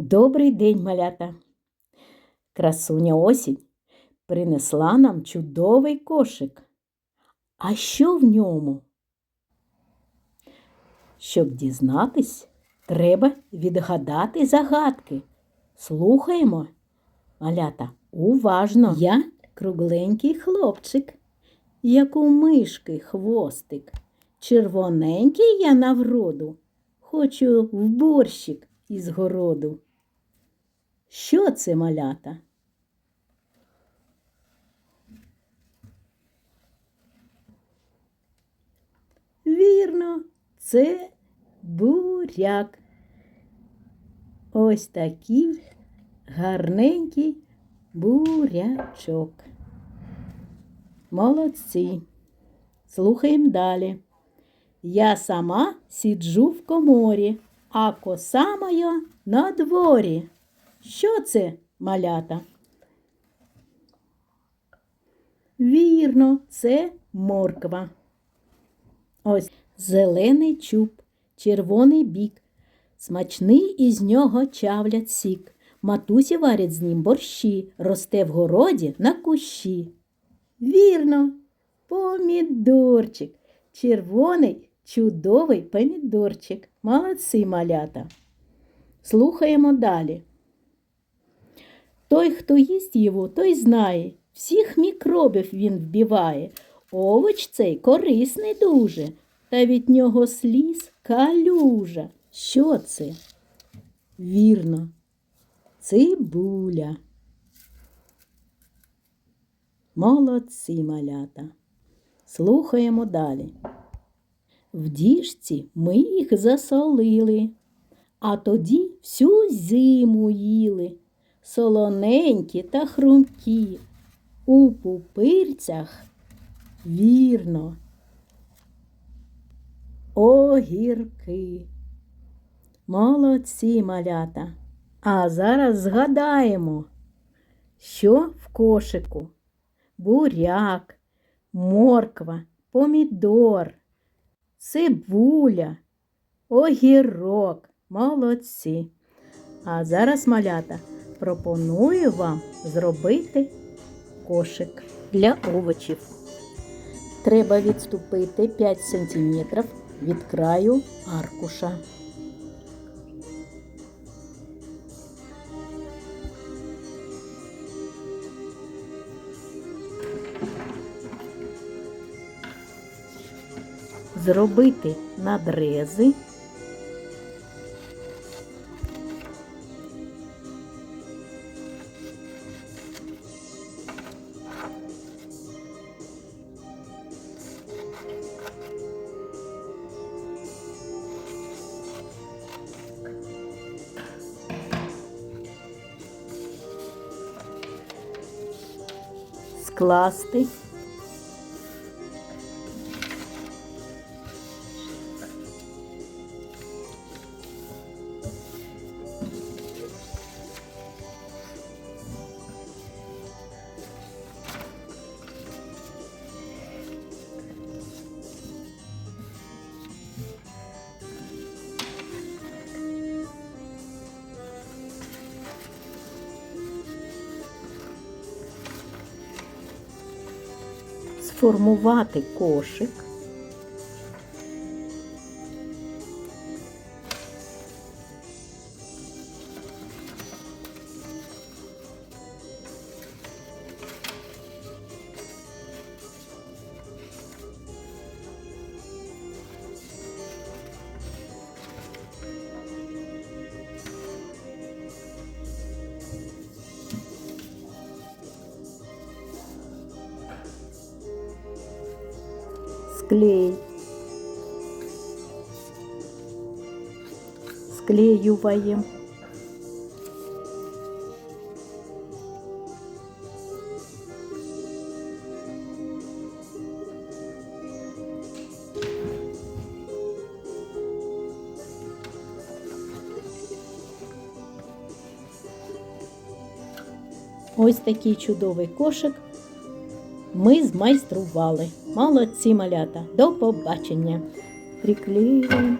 Добрий день, малята. Красуня осінь принесла нам чудовий кошик. А що в ньому? Щоб дізнатись, треба відгадати загадки. Слухаємо, малята, уважно. Я кругленький хлопчик, як у мишки хвостик. Червоненький я на вроду, хочу в борщик із городу. Що це малята? Вірно, це буряк. Ось такий гарненький бурячок. Молодці. Слухаємо далі. Я сама сіджу в коморі, а коса моя на дворі. Що це, малята? Вірно, це морква. Ось зелений чуб, червоний бік. Смачний із нього чавлять сік. Матусі варять з ним борщі, росте в городі на кущі. Вірно, помідорчик. Червоний, чудовий помідорчик. Молодці малята. Слухаємо далі. Той, хто їсть його, той знає, всіх мікробів він вбиває. Овоч цей корисний дуже, та від нього сліз калюжа. Що це? Вірно, цибуля. Молодці малята. Слухаємо далі. В діжці ми їх засолили, а тоді всю зиму їли, солоненькі та хрумкі, у пупирцях вірно. Огірки. Молодці малята. А зараз згадаємо, що в кошику буряк, морква, помідор, цибуля, огірок. Молодці. А зараз, малята, пропоную вам зробити кошик для овочів. Треба відступити 5 см від краю аркуша. Зробити надрези. Скласти. Сформувати кошик. Склей. Склеюваем. Ось такий чудовий кошик ми змайстрували. Молодці малята. До побачення. Приклеюємо.